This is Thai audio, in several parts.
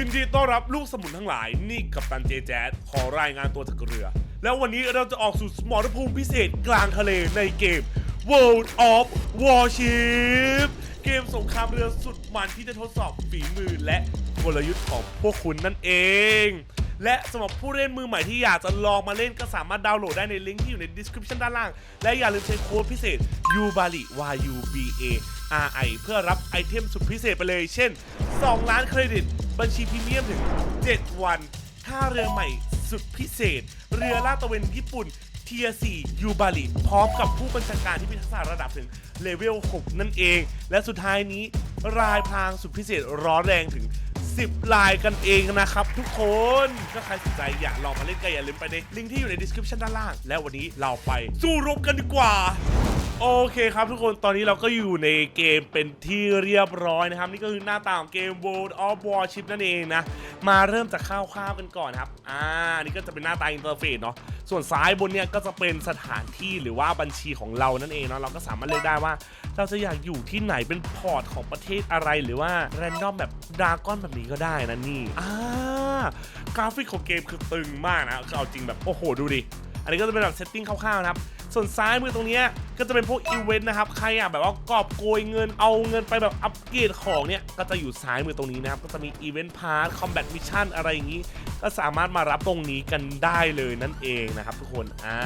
ยินดีต้อนรับลูกสมุนทั้งหลาย นี่กับตันเจแจ๊ดขอรายงานตัวจากเรือ แล้ววันนี้เราจะออกสู่สมรภูมิพิเศษกลางทะเลในเกม World of Warship เกมสงครามเรือสุดมันที่จะทดสอบฝีมือและกลยุทธ์ของพวกคุณนั่นเอง และสำหรับผู้เล่นมือใหม่ที่อยากจะลองมาเล่นก็สามารถดาวน์โหลดได้ในลิงก์ที่อยู่ใน description ด้านล่าง และอย่าลืมใช้โค้ดพิเศษ UBARI Y U B A R I เพื่อรับไอเทมสุดพิเศษไปเลย เช่น 2 ล้านเครดิต บัญชีพรีเมียมถึง 7 วันท่าเรือใหม่สุดพิเศษ เรือลาดตระเวนญี่ปุ่นเทีย4ยูบาริพร้อมกับผู้บัญชาการที่มีทักษะระดับถึงเลเวล 6 นั่นเอง และสุดท้ายนี้รายพรางสุดพิเศษร้อนแรงถึง 10 ลายกันเองนะครับทุกคนถ้าใครสนใจอยากลองมาเล่นก็อย่าลืมไปในลิงก์ที่อยู่ใน description ด้านล่าง และวันนี้เราไปสู้รบกันดีกว่าโอเคครับทุกคนตอนนี้เราก็อยู่ในเกมเป็นที่เรียบร้อยนะครับ นี่ก็คือหน้าตาของเกม World of Warship นั่นเองนะ มาเริ่มจากคร่าวๆกันก่อนครับ อ่านี่ก็จะเป็นหน้าตาอินเทอร์เฟซเนาะส่วนซ้ายบนเนี่ยก็จะเป็นสถานที่หรือว่าบัญชีของเรานั่นเองเนาะเราก็สามารถเลือกได้ว่า เราจะอยากอยู่ที่ไหนเป็นพอร์ตของประเทศอะไรหรือว่าแรนดอมแบบดราก้อนแบบนี้ก็ได้นะนี่อ่ากราฟิกของเกมคือตึงมากนะคือเอาจริงแบบโอ้โหดูดิ อันนี้ก็จะเป็นแบบเซตติ้งคร่าวๆนะครับ ส่วนซ้ายมือตรงเนี้ยก็จะเป็นพวกอีเวนต์นะครับ ใครอยากแบบว่ากอบโกยเงินเอาเงินไปแบบอัปเกรดของเนี่ย ก็จะอยู่ซ้ายมือตรงนี้นะครับ ก็จะมีอีเวนต์พาร์ทคอมแบทมิชชั่นอะไรอย่างนี้ ก็สามารถมารับตรงนี้กันได้เลยนั่นเองนะครับทุกคน อ่า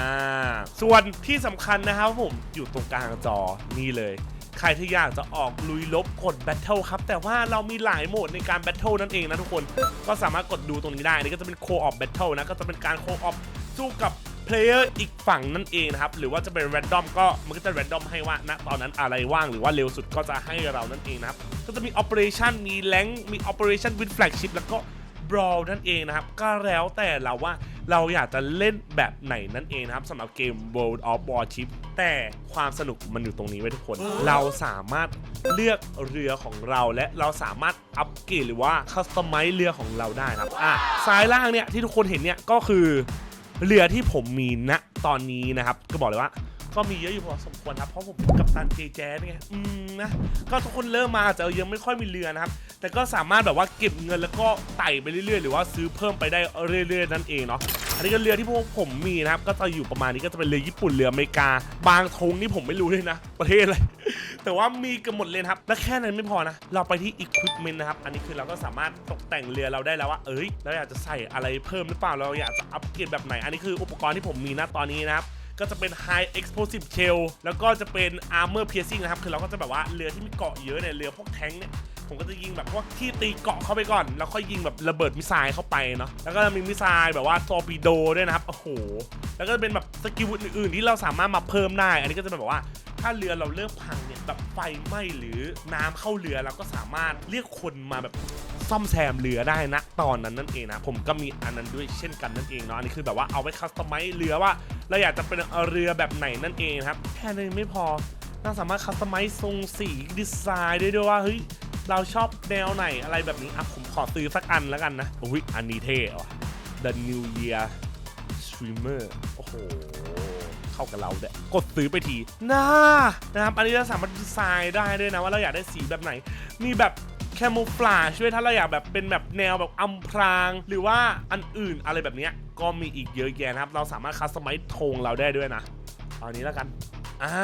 ส่วนที่สำคัญนะครับผมอยู่ตรงกลางจอนี่เลยใครที่อยากจะออกลุยลบกดแบทเทิลครับ แต่ว่าเรามีหลายโหมดในการแบทเทิลนั่นเองนะทุกคน ก็สามารถกดดูตรงนี้ได้นนี้ก็จะเป็นโคออฟแบทเทิลนะ ก็จะเป็นการโคออฟสู้กับ เพลเยอร์อีกฝั่งนั่นเองนะครับหรือว่าจะเป็นแรนดอมก็มันก็จะแรนดอมให้ว่าณตอนนั้นอะไรว่างหรือว่าเร็วสุดก็จะให้เรานั่นเองนะครับก็จะมี Operation มีแ a งมี Operation with Flagship แล้วก็ Brawl นั่นเองนะครับ ก็แล้วแต่เราว่าเราอยากจะเล่นแบบไหนนั่นเองนะครับสำหรับเกม World of Warship แต่ความสนุกมันอยู่ตรงนี้ไว้ทุกคน เราสามารถเลือกเรือของเราและเราสามารถอัปเกรดหรือว่าคัสตอมไมซ์เรือของเราได้นะครับอะซ้ายล่างเนี่ยที่ทุกคนเห็นเนี่ยก็คือ เรือที่ผมมีณตอนนี้นะครับ ก็บอกเลยว่า ก็มีเยอะอยู่พอสมควรครับเพราะผมเป็นกับตันเจแจ๊ไงอืมนะก็ทุกคนเริ่มมาอาจจะยังไม่ค่อยมีเรือนะครับ แต่ก็สามารถแบบว่าเก็บเงินแล้วก็ไต่ไปเรื่อยๆ หรือว่าซื้อเพิ่มไปได้เรื่อยๆนั่นเองเนาะอันนี้ก็เรือที่พวกผมมีนะครับ ก็จะอยู่ประมาณนี้ก็จะเป็นเรือญี่ปุ่นเรืออเมริกา บางธงนี่ผมไม่รู้เลยนะ ประเทศอะไรแต่ว่ามีกันหมดเลยครับ และแค่นั้นไม่พอนะ เราไปที่ equipment นะครับ อันนี้คือเราก็สามารถตกแต่งเรือเราได้แล้วว่า เอ้ย เราอยากจะใส่อะไรเพิ่มหรือเปล่า เราอยากจะอัปเกรดแบบไหน อันนี้คืออุปกรณ์ที่ผมมีนะตอนนี้นะครับ ก็จะเป็น High Explosive Shell แล้วก็จะเป็น Armor Piercing นะครับ คือเราก็จะแบบว่าเรือที่มีเกาะเยอะเนี่ยเรือพวกแท้งค์เนี่ยผมก็จะยิงแบบพวกที่ตีเกาะเข้าไปก่อน แล้วค่อยยิงแบบระเบิดมิสไซล์เข้าไปเนาะแล้วก็มีมิสไซล์แบบว่าตอร์ปิโดด้วยนะครับโอ้โหแล้วก็เป็นแบบสกิลอื่นๆที่เราสามารถมาเพิ่มได้ อันนี้ก็จะเป็นแบบว่าถ้าเรือเราเริ่มพังเนี่ยแบบไฟไหม้หรือน้ำเข้าเรือเราก็สามารถเรียกคนมาแบบ ซ่อมแซมเรือได้นะตอนนั้นนั่นเองนะ ผมก็มีอันนั้นด้วยเช่นกันนั่นเองเนาะอันนี้คือแบบว่าเอาไว้คัสตอมไมซ์เรือว่าเราอยากจะเป็นเรือแบบไหนนั่นเองครับแค่นั้นยังไม่พอเราสามารถคัสตอมไมซ์ทรงสีดีไซน์ได้ด้วยว่าเฮ้ยเราชอบแนวไหนอะไรแบบนี้อะผมขอซื้อสักอันแล้วกันนะอุ้ยอันนี้เท่ว่ะ The New Year Streamer โอ้โหเข้ากับเราเด้กดซื้อไปทีน่านะครับอันนี้เราสามารถดีไซน์ได้ด้วยนะว่าเราอยากได้สีแบบไหนมีแบบ แคมูฟลาช่วยถ้าเราอยากแบบเป็นแบบแนวแบบอำพราง หรือว่าอันอื่นอะไรแบบนี้ก็มีอีกเยอะแยะนะครับ เราสามารถคัสตอมไมซ์ธงเราได้ด้วยนะเอาอันนี้แล้วกันอ่า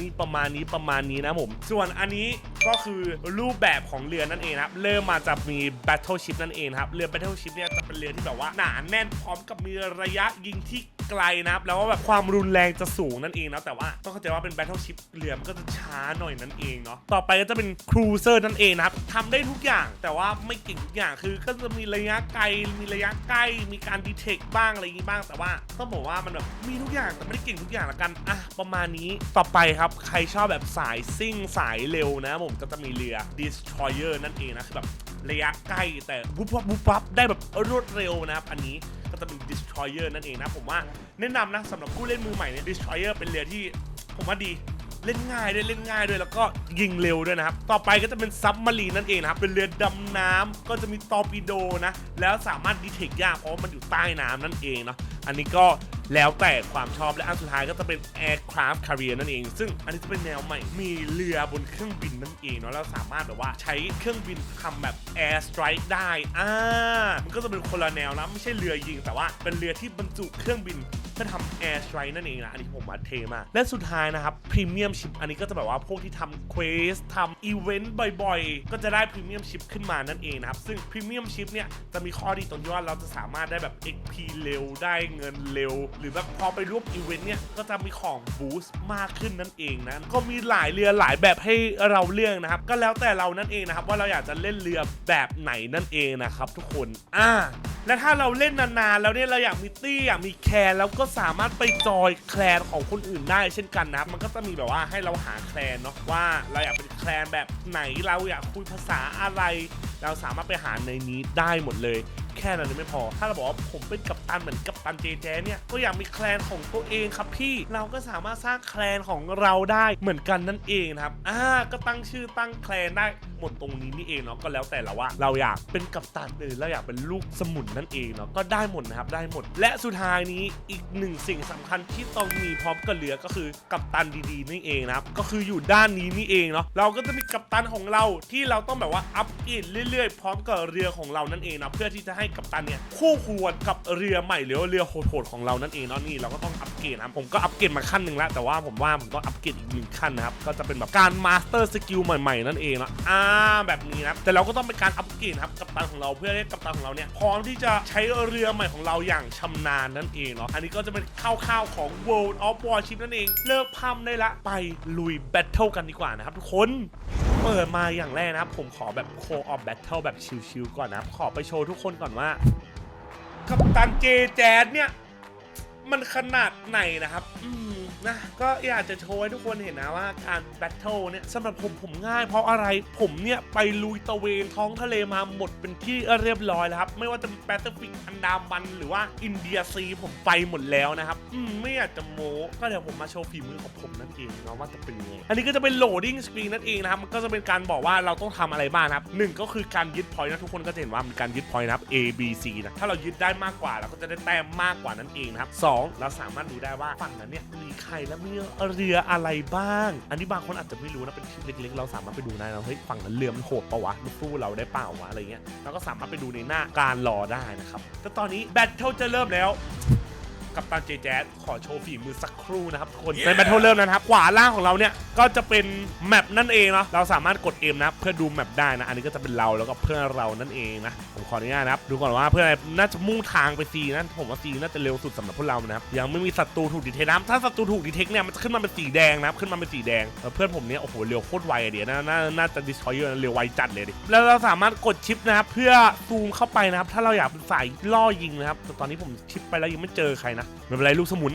นี่ประมาณนี้ประมาณนี้นะผม ส่วนอันนี้ก็คือรูปแบบของเรือนั่นเองนะครับ เริ่มมาจากมี Battleship นั่นเองครับ เรือ Battleship เนี่ยจะเป็นเรือที่แบบว่าหนาแน่นพร้อมกับมีระยะยิงที่ ไกลนะครับแล้วก็แบบความรุนแรงจะสูงนั่นเองนะแต่ว่าต้องเข้าใจว่าเป็น Battleship เรือมันก็จะช้าหน่อยนั่นเองเนาะต่อไปก็จะเป็น Cruiser นั่นเองนะครับทำได้ทุกอย่างแต่ว่าไม่เก่งทุกอย่างคือก็จะมีระยะไกลมีระยะใกล้มีการดีเทคบ้างอะไรอย่างงี้บ้างแต่ว่าต้องบอกว่ามันแบบมีทุกอย่างแต่ไม่ได้เก่งทุกอย่างละกันอะประมาณนี้ต่อไปครับใครชอบแบบสายซิ่งสายเร็วนะผมก็จะมีเรือ Destroyer นั่นเองนะคือแบบ ระยะใกล้แต่วุบวับวุบวับได้แบบรวดเร็วนะครับ อันนี้ก็จะเป็น Destroyer นั่นเองนะผมว่าแนะนำนะสำหรับผู้เล่นมือใหม่เนี่ย Destroyer เป็นเรือที่ผมว่าดีเล่นง่ายด้วยเล่นง่ายด้วยแล้วก็ยิงเร็วด้วยนะครับ ต่อไปก็จะเป็นซับมารีนนั่นเองนะครับ เป็นเรือดำน้ำก็จะมีตอร์ปิโดนะ แล้วสามารถดีเทคยากเพราะมันอยู่ใต้น้ำนั่นเองเนาะอันนี้ก็ แล้วแต่ความชอบและอันสุดท้ายก็จะเป็น aircraft carrier นั่นเอง ซึ่งอันนี้จะเป็นแนวใหม่ มีเรือบนเครื่องบินนั่นเองเนาะแล้วสามารถแบบว่าใช้เครื่องบินทำแบบ air strike ได้อ่ามันก็จะเป็นคนละแนวนะไม่ใช่เรือยิง แต่ว่าเป็นเรือที่บรรจุเครื่องบิน เพื่อทำ air strike นั่นเองนะอันนี้ผมว่าเทมาก และสุดท้ายนะครับ premium ship อันนี้ก็จะแบบว่าพวกที่ทำ quest ทำ event บ่อยๆ ก็จะได้ premium ship ขึ้นมานั่นเองนะครับ ซึ่ง premium ship เนี่ยจะมีข้อดีตรงที่ว่าเราจะสามารถได้แบบ XP เร็วได้เงินเร็ว หรือแบบพอไปร่วม event เนี่ยก็จะมีของ boost มากขึ้นนั่นเองนะก็มีหลายเรือหลายแบบให้เราเลือกนะครับ ก็แล้วแต่เรานั่นเองนะครับ ว่าเราอยากจะเล่นเรือแบบไหนนั่นเองนะครับ ทุกคนอ่าและถ้าเราเล่นนานๆแล้วเนี่ยเราอยากมีตี้อยากมีแคร์แล้วก็สามารถไปจอยแคลนของคนอื่นได้เช่นกันนะครับ มันก็จะมีแบบว่าให้เราหาแคลนเนาะว่าเราอยากเป็นแคลนแบบไหนเราอยากคุยภาษาอะไร เราสามารถไปหาในนี้ได้หมดเลย แค่นั้นยังไม่พอ ถ้าเราบอกว่าผมเป็นกัปตันเหมือนกัปตันเจแจเนี่ยก็อยากมีแคลนของตัวเองครับพี่เราก็สามารถสร้างแคลนของเราได้เหมือนกันนั่นเองครับอ่าก็ตั้งชื่อตั้งแคลนได้หมดตรงนี้นี่เองเนาะก็แล้วแต่เราว่า เราอยากเป็นกัปตันหรือเราอยากเป็นลูกสมุนนั่นเองเนาะก็ได้หมดนะครับได้หมด และสุดท้ายนี้อีกหนึ่งสิ่งสำคัญที่ต้องมีพร้อมกับเรือก็คือกัปตันดีๆนี่เองนะครับก็คืออยู่ด้านนี้นี่เองเนาะเราก็จะมีกัปตันของเราที่เราต้องแบบว่าอัปเกรดเรื่อยๆ พร้อมกับเรือของเรานั่นเองนะเพื่อที่จะให้กัปตันเนี่ยคู่ควรกับเรือใหม่หรือเรือโหดๆของเรานั่นเองเนาะนี่เราก็ต้องอัปเกรดนะครับผมก็อัปเกรดมาขั้นหนึ่งแล้วแต่ว่าผมว่าผมต้องอัปเกรดอีกหนึ่งขั้นนะครับก็จะเป็นแบบการมาสเตอร์สกิลใหม่ๆนั่นเองนะอ่าแบบนี้นะแต่เราก็ต้องเป็นการอัปเกรดครับกัปตันของเราเพื่อให้กัปตันของเราเนี่ยพร้อมที่จะใช้เรือใหม่ของเราอย่างชำนาญนั่นเองเนาะอันนี้ก็จะเป็นคร่าวๆของ World of Warship นั่นเอง เลิกพร่ำได้ละไปลุยแบทเทิลกันดีกว่านะครับทุกคน เปิดมาอย่างแรกนะครับ ผมขอแบบโคออฟแบทเทิลแบบชิลๆก่อนนะครับ ขอไปโชว์ทุกคนก่อนว่า กัปตันเจแจดเนี่ย มันขนาดไหนนะครับ อืม นะก็อยากจะโชว์ให้ทุกคนเห็นนะว่าการแบทเทิลเนี่ยสำหรับผมผมง่ายเพราะอะไรผมเนี่ยไปลุยตะเวนท้องทะเลมาหมดเป็นที่เรียบร้อยแล้วครับ ไม่ว่าจะแปซิฟิกอันดามันหรือว่าอินเดียซีผมไปหมดแล้วนะครับอืมไม่อยากจะโม้ก็เดี๋ยวผมมาโชว์ฝีมือของผมนั่นเองเนาะว่าจะเป็นยังไงอันนี้ก็จะเป็นโหลดดิ้งสกรีนนั่นเองนะครับมันก็จะเป็นการบอกว่าเราต้องทำอะไรบ้างนะครับหนึ่งก็คือการยึดพอยต์นะทุกคนก็จะเห็นว่ามีการยึดพอยต์นะครับ A B C นะถ้าเรายึดได้มากกว่าเราก็จะได้แต้มมากกว่านั่นเองนะครับสองเราสามารถดูได้ว่าฝั่งนั้นเนี่ยมีใครและมีเรืออะไรบ้าง อันนี้บางคนอาจจะไม่รู้นะเป็นคลิปเล็กๆเราสามารถไปดูได้นะเฮ้ยฝั่งนั้นเรือมันโหดปะวะมันสู้เราได้เปล่าวะอะไรเงี้ยเราก็สามารถไปดูในหน้าการรอได้นะครับแต่ตอนนี้แบทเทิลจะเริ่มแล้ว กับตันเจแจ๊ดขอโชว์ฝีมือสักครู่นะครับทุกคนในแบทเทิลเริ่มแล้วนะครับขวาล่างของเราเนี่ยก็จะเป็นแมปนั่นเองเนาะเราสามารถกดเอมนะครับเพื่อดูแมปได้นะ อันนี้ก็จะเป็นเราแล้วก็เพื่อนเรานั่นเองนะผมขออนุญาตนะครับดูก่อนว่าเพื่อนอะไรน่าจะมุ่งทางไปซีนะผมว่าซีน่าจะเร็วสุดสำหรับพวกเรานะครับยังไม่มีศัตรูถูกดีเทคนะครับถ้าศัตรูถูกดีเทคเนี่ยมันจะขึ้นมาเป็นสีแดงนะครับขึ้นมาเป็นสีแดงเออเพื่อนผมเนี่ยโอ้โหเร็วโคตรไวอะเดี๋ยวน่าน่าน่าจะดิสทอยเยอร์เร็วไวจัดเลยดิแล้วเราสามารถกดชิปนะครับเพื่อซูมเข้าไปนะครับถ้าเราอยากเป็นสายล่อยิงนะครับแต่ตอนนี้ผมชิปไปแล้วยังไม่เจอใครนะไม่เป็นไรลูกสมุน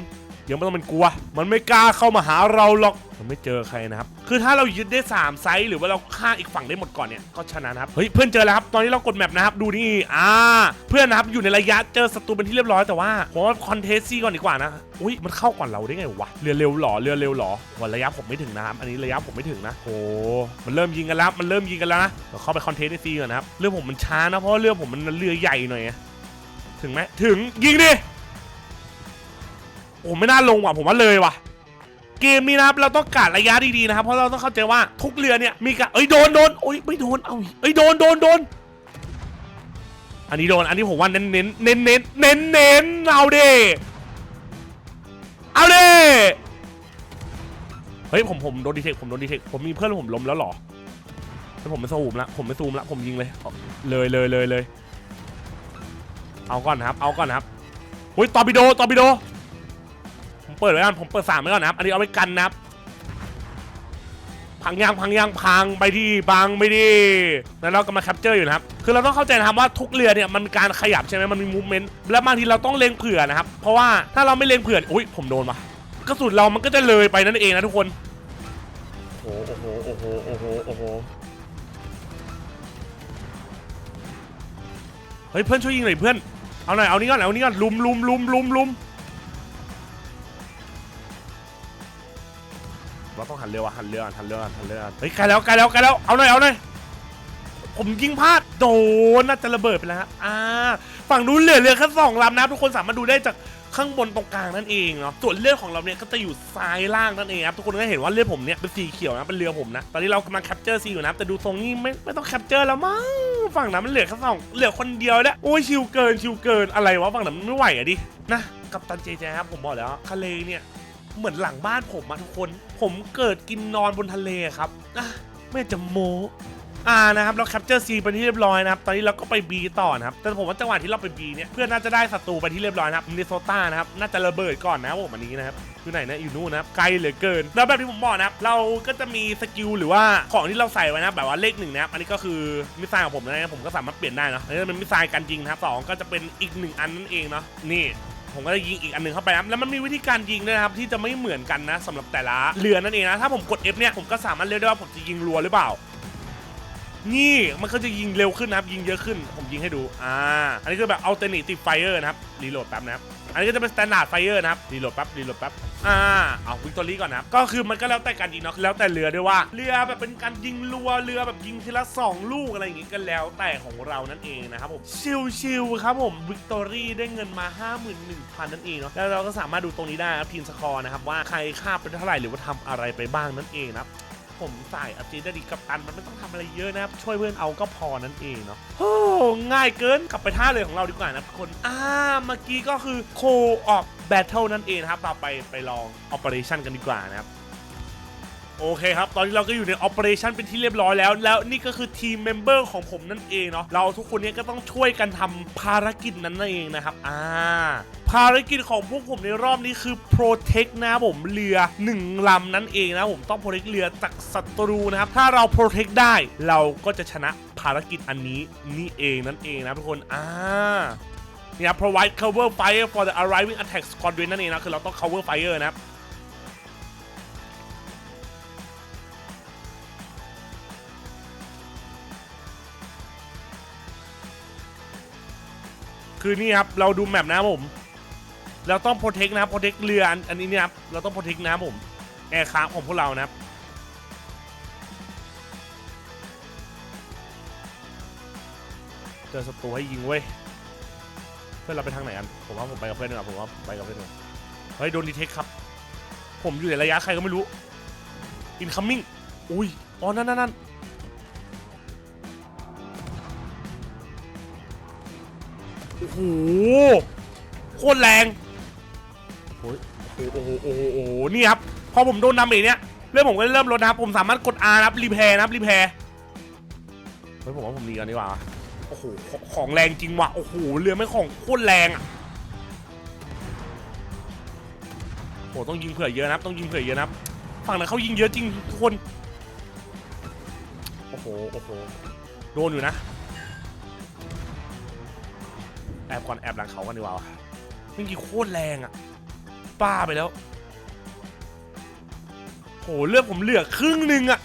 ยังไม่ต้องเป็นกลัว มันไม่กล้าเข้ามาหาเราหรอก มันไม่เจอใครนะครับ คือถ้าเรายึดได้ 3 ไซส์หรือว่าเราฆ่าอีกฝั่งได้หมดก่อนเนี่ย ก็ชนะนะครับ เฮ้ยเพื่อนเจอแล้วครับ ตอนนี้เรากดแมปนะครับ ดูนี่ อ่า เพื่อนนะครับอยู่ในระยะเจอศัตรูเป็นที่เรียบร้อยแต่ว่าผมว่าคอนเทสซี่ก่อนดีกว่านะ อุ้ยมันเข้าก่อนเราได้ไงวะ เรือเร็วหรอ เรือเร็วหรอวันระยะผมไม่ถึงนะครับ อันนี้ระยะผมไม่ถึงนะ โอ้ มันเริ่มยิงกันแล้ว มันเริ่มยิงกันแล้วนะเดี๋ยวเข้าไปคอนเทสซี่ก่อนนะครับ เรือผมมันช้านะเพราะเรือผมมันเรือใหญ่หน่อย ถึงไหมถึงยิงดิ โอ้ไม่น่าลงว่ะผมว่าเลยว่ะ เกมนี้นะครับเราต้องกาดระยะดีๆนะครับเพราะเราต้องเข้าใจว่าทุกเรือเนี่ยมีการเอ้ยโดนโดนโอ้ยไม่โดนเอาเอ้ยโดนโดนโดนอันนี้โดนอันนี้ผมว่าเน้นเน้นเน้นเน้นเน้นเน้นเอาเด้เอาเด้เฮ้ยผมผมโดนดีเทคผมโดนดีเทคผมมีเพื่อนผมล้มแล้วหรอแล้วผมไม่ซูมละผมไม่ซูมละผมยิงเลยเลยเลยเลยเลยเอาก่อนนะครับ เอาก่อนนะครับเฮ้ยตอร์ปิโดตอร์ปิโด เปิดไว้ก่อนผมเปิดสามไว้ก่อนนะครับ อันนี้เอาไว้กันนะครับ พังยางพังยางพังไปที่พังไปที่แล้วเราก็มาแคปเจอร์อยู่นะครับ คือเราต้องเข้าใจนะครับว่าทุกเรือเนี่ยมันมีการขยับใช่ไหมมันมีมูฟเมนต์ และบางทีเราต้องเล็งเผื่อนะครับ เพราะว่าถ้าเราไม่เล็งเผื่อ อุ้ยผมโดนว่ะกระสุนเรามันก็จะเลยไปนั่นเองนะทุกคน โอ้โห โอ้โห โอ้โห โอ้โห เฮ้ยเพื่อนช่วยยิงหน่อยเพื่อน เอาหน่อย เอานี้ก่อน เอานี้ก่อน ลุมลุมลุมลุมลุม เราต้องหันเรือว่ะหันเรือหันเรือหันเรือเฮ้ยใกล้แล้วใกล้แล้วใกล้แล้วเอาหน่อยเอาหน่อยผมยิงพลาดโดนน่าจะระเบิดไปแล้วครับอ่าฝั่งนู้นเหลือเรือแค่สองลำนะทุกคนสามารถดูได้จากข้างบนตรงกลางนั่นเองเนาะส่วนเรือของเราเนี่ยก็จะอยู่ซ้ายล่างนั่นเองครับทุกคนก็เห็นว่าเรือผมเนี่ยเป็นสีเขียวนะเป็นเรือผมนะตอนนี้เรากำลังแคปเจอร์ซีอยู่นะแต่ดูทรงนี้ไม่ไม่ต้องแคปเจอร์แล้วมั้งฝั่งนั้นมันเหลือแค่สองเหลือคนเดียวแล้วโอ้ยชิวเกินชิวเกินอะไรวะฝั่งนั้นมันไม่ไหวอะดินะกับตันเจเจครับผมบอกแล้วทะเลเนี่ย เหมือนหลังบ้านผมอะทุกคน ผมเกิดกินนอนบนทะเลครับอะไม่จะโมอ่านะครับเราแคปเจอร์ซีไปที่เรียบร้อยนะครับตอนนี้เราก็ไป B ต่อนะครับแต่ผมว่าจังหวะที่เราไป B เนี่ยเพื่อนน่าจะได้ศัตรูไปที่เรียบร้อยนะครับมินนิโซตานะครับน่าจะระเบิดก่อนนะครับผมอันนี้นะครับอยู่ไหนนะอยู่นู่นนะครับไกลเหลือเกิน แล้วแบบที่ผมบอกนะครับเราก็จะมีสกิลหรือว่าของที่เราใส่ไว้นะครับแบบว่าเลขหนึ่งนะครับอันนี้ก็คือมิสไซล์ของผมนะครับผมก็สามารถเปลี่ยนได้เนอะอันนี้เป็นมิสไซล์กันยิงนะครับสองก็จะเป็นอีกหนึ่งอันนั่นเองเนาะนี่ ผมก็จะยิงอีกอันหนึ่งเข้าไปนะแล้วมันมีวิธีการยิงด้วยนะครับที่จะไม่เหมือนกันนะสำหรับแต่ละเรือนั่นเองนะถ้าผมกด F เนี่ยผมก็สามารถเลือกได้ว่าผมจะยิงรัวหรือเปล่านี่มันก็จะยิงเร็วขึ้นนะครับ ยิงเยอะขึ้นผมยิงให้ดูอ่าอันนี้คือแบบ alternative fire นะครับรีโหลดแป๊บนะครับ อันนี้ก็จะเป็น standard fire นะครับรีโหลดแป๊บรีโหลดแป๊บอ่าเอาวิกตอรี่ก่อนนะครับก็คือมันก็แล้วแต่การยิงเนาะแล้วแต่เรือด้วยว่า เรือแบบเป็นการยิงรัวเรือแบบยิงทีละสองลูกอะไรอย่างงี้กันแล้วแต่ของเรานั่นเองนะครับผมชิลๆครับผมวิกตอรี่ได้เงินมา 51,000 นั่นเองเนาะแล้วเราก็สามารถดูตรงนี้ได้ครับทีมสกอร์นะครับว่าใครฆ่าไปเท่าไหร่หรือว่าทำอะไรไปบ้างนั่นเองนะครับ ผมใส่อัพจีได้ดีกับตันมันไม่ต้องทำอะไรเยอะนะครับ ช่วยเพื่อนเอาก็พอนั่นเองเนาะโอ้ง่ายเกินกลับไปท่าเลยของเราดีกว่านะทุกคนอ่าเมื่อกี้ก็คือโคออกแบทเทิลนั่นเองนะครับเราไปไปลองออปเปอเรชั่นกันดีกว่านะครับ โอเคครับ ตอนนี้เราก็อยู่ใน Operation เป็นที่เรียบร้อยแล้ว แล้วนี่ก็คือทีมเมมเบอร์ของผมนั่นเองเนาะ เราทุกคนเนี้ก็ต้องช่วยกันทำภารกิจนั้นนั่นเองนะครับ อ่า ภารกิจของพวกผมในรอบนี้คือ protect นะผมเรือ1ลำนั่นเองนะผมต้อง protect เรือจากศัตรูนะครับ ถ้าเรา protect ได้เราก็จะชนะภารกิจอันนี้นี่เองนั่นเองนะทุกคน อ่าเนี่ย provide cover fire for the arriving attack squadron นั่นเองนะ คือเราต้อง cover fire นะครับ คือนี่ครับเราดูแมปนะผม เราต้องโปรเทคนะโปรเทคเรืออันนนี้นะครับเราต้องโปรเทคนะผมแอร์คราฟของพวกเรานะครับเจอศัตรูให้ยิงเว้ยเพื่อนเราไปทางไหนกันผมว่าผมไปกับเพื่อนดีกว่าผมว่าไปกับเพื่อนดีกว่าเฮ้ยโดนดีเทคครับ ผมอยู่ในระยะใครก็ไม่รู้ incoming อุ้ยอ๋อนั่นนั่นนั่น โอ้โหโคตรแรงโอ้ยโอ้โหโอ้โหโอ้โหนี่ครับพอผมโดนดาเมจเนี้ยเรื่องผมก็เริ่มลดนะครับ ผมสามารถกด R นะครับรีแพร์นะครับรีแพร์เฮ้ยผมว่าผมดีกันดีกว่าโอ้โหของแรงจริงว่ะโอ้โหเรือไม่ของโคตรแรงอะโอ้โหต้องยิงเผื่อเยอะนะครับต้องยิงเผื่อเยอะนะครับฝั่งนั้นเขายิงเยอะจริงทุกคนโอ้โหโอ้โหโดนอยู่นะ แอบก่อนแอบหลังเขากันดีกว่าเมื่อกี้โคตรแรงอะป้าไปแล้วโหเลือดผมเหลือครึ่งหนึ่งอะ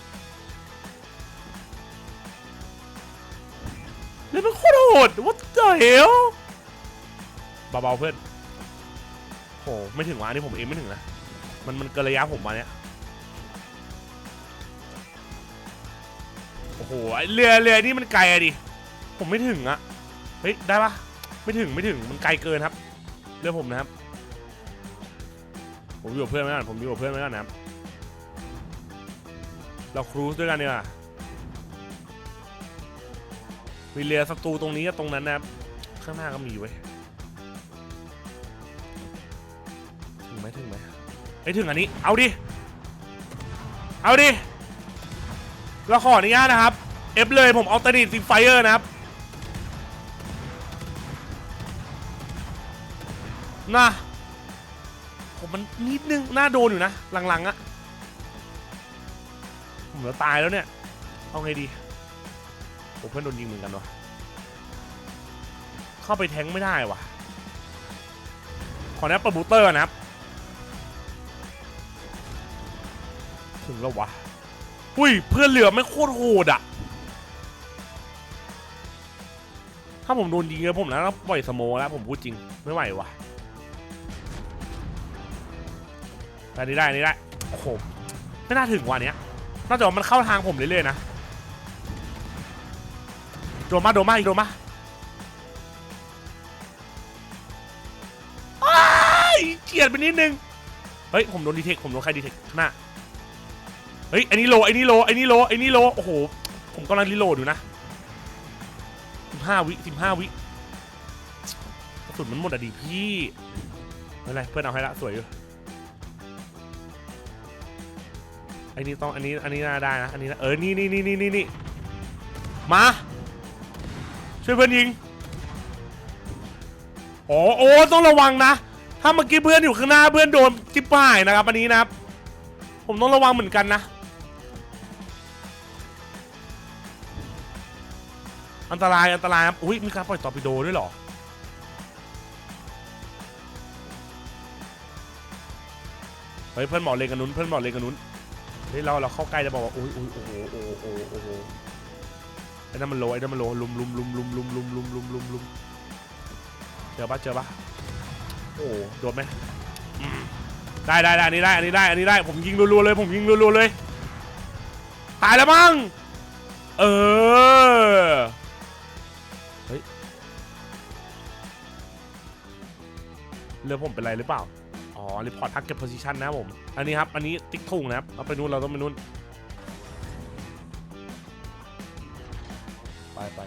เลือดมันโคตรโหดว่าเจ๋วเบาๆเพื่อนโหไม่ถึงวะอันนี่ผมเองไม่ถึงนะมันมันเกินระยะผมมาเนี้ยโอ้โหเรือเรือนี่มันไกลอะดิผมไม่ถึงอะเฮ้ยได้ปะ ไม่ถึงไม่ถึงมันไกลเกินครับ เรื่องผมนะครับ ผมอยู่กับเพื่อนไว้ก่อนผมอยู่กับเพื่อนไว้ก่อนนะครับเราครูซด้วยกันดีกว่ามีเรือศัตรูตรงนี้กับตรงนั้นนะครับ ข้างหน้าก็มีไว้ถึงไหมถึงไหมไอ้ถึงอันนี้ เอาดิ เอาดิเราขออนุญาตนะครับ เอฟเลยผมเอาตดีซิไฟเออร์นะครับ นะผมมันนิดนึงน่าโดนอยู่นะ หลังๆอะผมจะตายแล้วเนี่ย เอาไงดีโอ้เพื่อนโดนยิงเหมือนกันวะเข้าไปแทงไม่ได้วะขอแนบประบูเตอร์นะครับ ถึงแล้ววะ อุ้ย เพื่อนเหลือไม่โคตรโหดอะถ้าผมโดนยิงเยอะผมนะต้องปล่อยสโมแล้วผมพูดจริงไม่ไหววะ ได้นี่ได้นี่ได้โอ้โหไม่น่าถึงวันนี้น่าจะว่ามันเข้าทางผมเรื่อยๆนะโดนมาโดนมาอีกโดนมาอ้ายเฉียดไปนิดนึง เฮ้ย ผมโดนดีเทค ผมโดนใครดีเทคข้างหน้า เฮ้ยอ้นี่โลอ้นี่โลอ้นี่โลอ้นี่โล โอ้โห ผมกำลังรีโหลดอยู่นะสิบห้าวิสิบห้าวิกระสุนมันหมดอะดีพี่ ไม่เป็นไร เพื่อนเอาให้ละ สวยอยู่ อ้นี่ต้องอันนี้อันนี้น่าได้นะอันนี้นะเออนี่นี่นี่นี่นี่นี่มาช่วยเพื่อนยิงอ๋อโอ้ต้องระวังนะ ถ้าเมื่อกี้เพื่อนอยู่ข้างหน้าเพื่อนโดนจิ๊บป่ายนะครับอันนี้นะครับ ผมต้องระวังเหมือนกันนะอันตรายอันตรายครับอุ้ยมีการปล่อยตอร์ปิโดด้วยหรอเฮ้ยเพื่อนหมอเลงกันนุ้นเพื่อนหมอเลงกันนุ้น เฮ้ยเราเราเข้าใกล้จะบอกว่าอุ้ยอุ้ยโอ้โหโอ้โหโอ้โหโอ้โหไอ้นั่นมันโลไอ้นั่นมันโลลุมลุมลุมลุมลุมลุมลุมลุมลุมลุมเจอปะเจอปะโอ้โหโดนไหมอืมได้ได้ได้อันนี้ได้อันนี้ได้อันนี้ได้ผมยิงรัวๆเลย ผมยิงรัวๆเลยตายแล้วมั้งเออเฮ้ยเรือผมเป็นไรหรือเปล่า อ๋อรีพอร์ตทักเก็ตโพซิชันนะครับผม อันนี้ครับ อันนี้ติ๊กถูกนะครับ เอาไปนู่นเราต้องไปนู่น ไปไป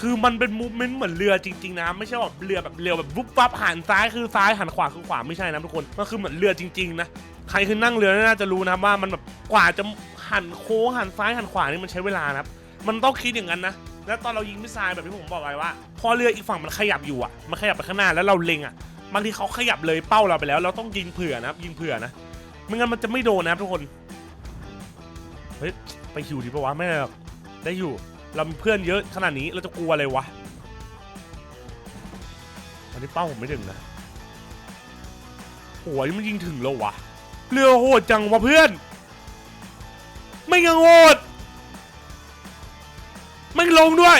คือมันเป็นมูฟเมนต์เหมือนเรือจริงๆนะ ไม่ใช่แบบเรือแบบเรือแบบวุบวับหันซ้ายคือซ้ายหันขวาคือขวาไม่ใช่นะทุกคน มันคือเหมือนเรือจริงๆนะ ใครคือนั่งเรือน่าจะรู้นะครับว่ามันแบบกว่าจะหันโค้งหันซ้ายหันขวานี่มันใช้เวลานะครับ มันต้องคิดอย่างนั้นนะแล้วตอนเรายิงมิสไซล์แบบที่ผมบอกไว้ว่า พอเรืออีกฝั่งมันขยับอยู่อะ มันขยับไปข้างหน้าแล้วเราเล็งอะ บางทีเขาขยับเลยเป้าเราไปแล้ว เราต้องยิงเผื่อนะครับ ยิงเผื่อนะไม่งั้นมันจะไม่โดนนะครับทุกคน เฮ้ย ไปหิวดีปะวะไม่ได้หรอกได้อยู่ เรามีเพื่อนเยอะขนาดนี้เราจะกลัวอะไรวะอันนี้เป้าผมไม่ถึงนะโอ้ยมันยิงถึงแล้ววะ เรือโหดจังวะเพื่อน ไม่ยังโหดไม่ลงด้วย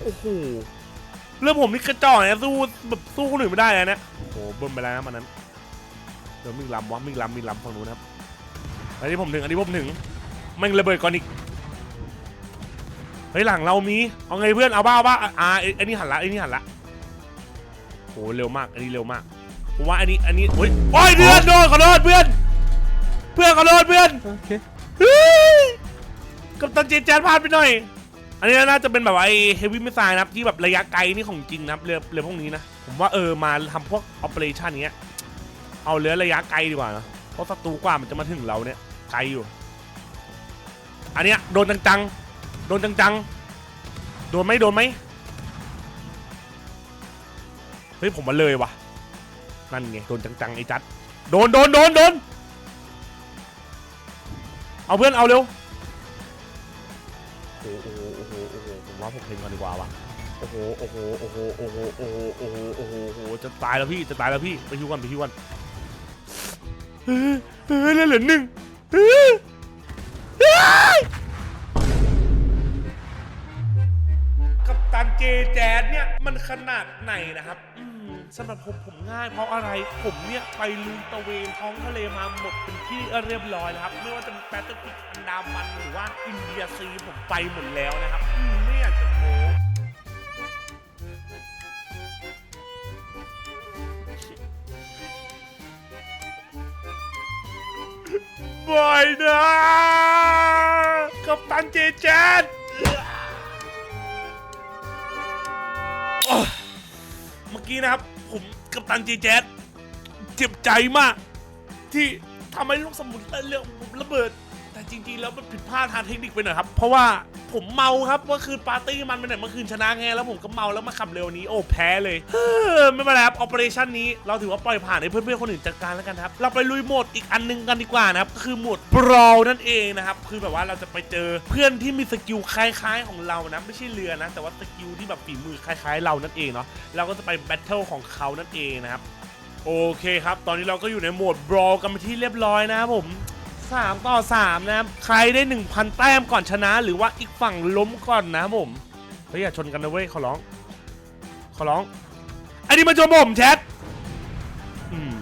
โอ้โห เรื่องผมนี่กระจอกนะสู้แบบสู้คนอื่นไม่ได้เลยนะ โอ้โหเบิ่มไปแล้วนะมันนั้นเดี๋ยวมิงลำวะมิงลำมิงลำฝั่งนู้นครับอันนี้ผมถึงอันนี้ผมถึงแม่งระเบิดก่อนอีกเฮ้ยหลังเรามีเอาไงเพื่อนเอาบ้าเอาบ้าอ่าอ่าไอ้ไอ้นี่หันละไอ้นี่หันละโหเร็วมากอันนี้เร็วมากผมว่าอันนี้อันนี้โอ้ยโอ้ยเพื่อนโดนขอโทษเพื่อนเพื่อนขอโทษเพื่อนโอเคเฮ้ยกับตันเจนแจนพลาดไปหน่อย อันนี้น่าจะเป็นแบบว่าไอ้เฮฟวี่มิสไซล์นะครับที่แบบระยะไกลนี่ของจริงนะครับเรือเรือพวกนี้นะ ผมว่าเออมาทำพวกออ e เปอเรชันเงี้ย เอาเรือระยะไกลดีกว่านะเพราะศัตรูกว่ามันจะมาถึงเราเนี่ยไกลอยู่ อันเนี้ยโดนจังๆ โดนจังๆ โดนไหมโดนไหมเฮ้ยผมมาเลยวะนั่นไงโดนจังๆไอ้จัด โดนโดนโดนโดน เอาเพื่อนเอาเร็ว โอ้โหโอ้โหโอ้โหผมว่าผมเพลงก่อนดีกว่าว่ะ อ้โหโอ้โหโอ้โหโอ้โหโอ้โหโอ้โหโอ้โหโอ้โหจะตายแล้วพี่จะตายแล้วพี่ไปฮิวกันไปฮิวกันเฮ้ยเฮ้ยเหลือหนึ่งเฮ้ยเฮ้ยกับตันเจแจนเนี่ยมันขนาดไหนนะครับอืมสำหรับผมผมง่ายเพราะอะไรผมเนี่ยไปลุยตะเวนท้องทะเลมาหมดเป็นที่เรียบร้อยแล้วครับ ไม่ว่าจะเป็นแปซิฟิกอันดามันหรือว่าอินเดียซีผมไปหมดแล้วนะครับอืมไม่อยากจะ บ่อยนะกับตันเจเจนเมื่อกี้นะครับ ผมกับตันเจเจนเจ็บใจมาก ที่ทำให้ลูกสมุนเลือกผมระเบิด แต่จริงๆแล้วมันผิดพลาดทางเทคนิคไปหน่อยครับ เพราะว่า ผมเมาครับเมื่อคืนปาร์ตี้มันไปไหนเมื่อคืนชนะไงแล้วผมก็เมาแล้วมาขับเร็วนี้โอ้แพ้เลยเฮ้อไม่เป็นไรครับ o อ e r a t i o n นี้เราถือว่าปล่อยผ่านให้เพื่อนๆคนอื่นจัดการแล้วกันครับเราไปลุยโหมดอีกอันหนึงกันดีกว่านะครับก็คือโหมด brawl นั่นเองนะครับคือแบบว่าเราจะไปเจอเพื่อนที่มีสกิลคล้าย ๆ ของเรานะไม่ใช่เรือนะ แต่ว่าสกิลที่แบบฝีมือคล้าย ๆ เรานั่นเองเนาะเราก็จะไปแบทเทิลของเขานั่นเองนะครับโอเคครับ ตอนนี้เราก็อยู่ในโหมด brawl กันไปที่เรียบร้อยนะครับผม 3 ต่อ 3 นะครับ ใครได้ 1,000 แต้มก่อนชนะ หรือว่าอีกฝั่งล้มก่อนนะผมเฮ้ยอย่าชนกันนะเว้ยขอร้อง ขอร้อง อันนี้มาชนผมแชทอืม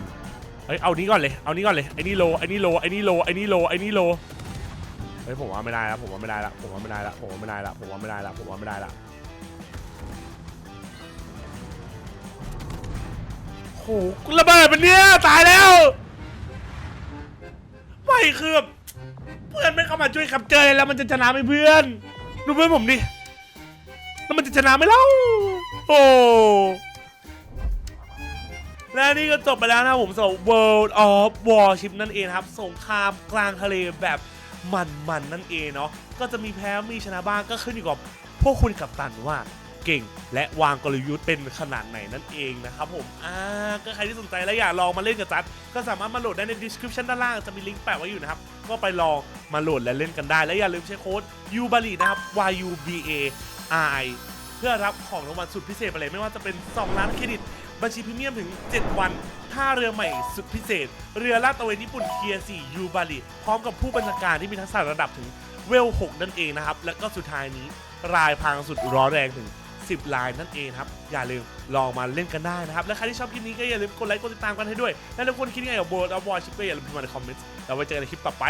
เฮ้ยเอานี้ก่อนเลยเอานี้ก่อนเลยไอ้นี่โลไอ้นี่โลไอ้นี่โลไอ้นี่โลไอ้นี่โลเฮ้ยผมว่าไม่ได้แล้วผมว่าไม่ได้ละผมว่าไม่ได้ละผมว่าไม่ได้ละผมว่าไม่ได้ละผมว่าไม่ได้ละโหระเบิดมันเนี่ยตายแล้ว ไม่คือแบบเพื่อนไม่เข้ามาช่วยขับเจอแล้วมันจะชนะไหมเพื่อน ดูเพื่อนผมดิแล้วมันจะชนะไหมเล่าโอ้และนี่ก็จบไปแล้วนะผมสำหรับ World of Warship นั่นเองครับ สงครามกลางทะเลแบบมันๆนั่นเองเนาะก็จะมีแพ้มีชนะบ้างก็ขึ้นอยู่กับพวกคุณกับตันว่า เก่ง และวางกลยุทธ์เป็นขนาดไหนนั่นเองนะครับผมอ่าก็ใครที่สนใจและอยากลองมาเล่นกับจัดก็สามารถมาโหลดได้ใน description ด้านล่างจะมีลิงก์แปะไว้อยู่นะครับก็ไปลองมาโหลดและเล่นกันได้ และอย่าลืมใช้โค้ด u b a r i นะครับ y u b a i เพื่อรับของรางวัลสุดพิเศษไปเลยไม่ว่าจะเป็น 2 ล้านเครดิต บัญชีพรีเมียมถึง 7 วันท่าเรือใหม่สุดพิเศษ เรือลาดตระเวนญี่ปุ่นเทียร์4ยูบาริพร้อมกับผู้บัญชาการที่มีทักษะระดับถึงเวล 6 นั่นเองนะครับ แล้วก็สุดท้ายนี้รายพางสุดร้อนแรงถึง 10 ลายนั่นเองครับ อย่าลืมลองมาเล่นกันได้นะครับ และใครที่ชอบคลิปนี้ก็อย่าลืมกดไลค์กดติดตามกันให้ด้วย และทุกคนคิดยังไงกับโบนอวอร์ชิปก็อย่าลืมพิมพ์มาในคอมเมนต์แล้วไว้เจอกันในคลิปต่อไป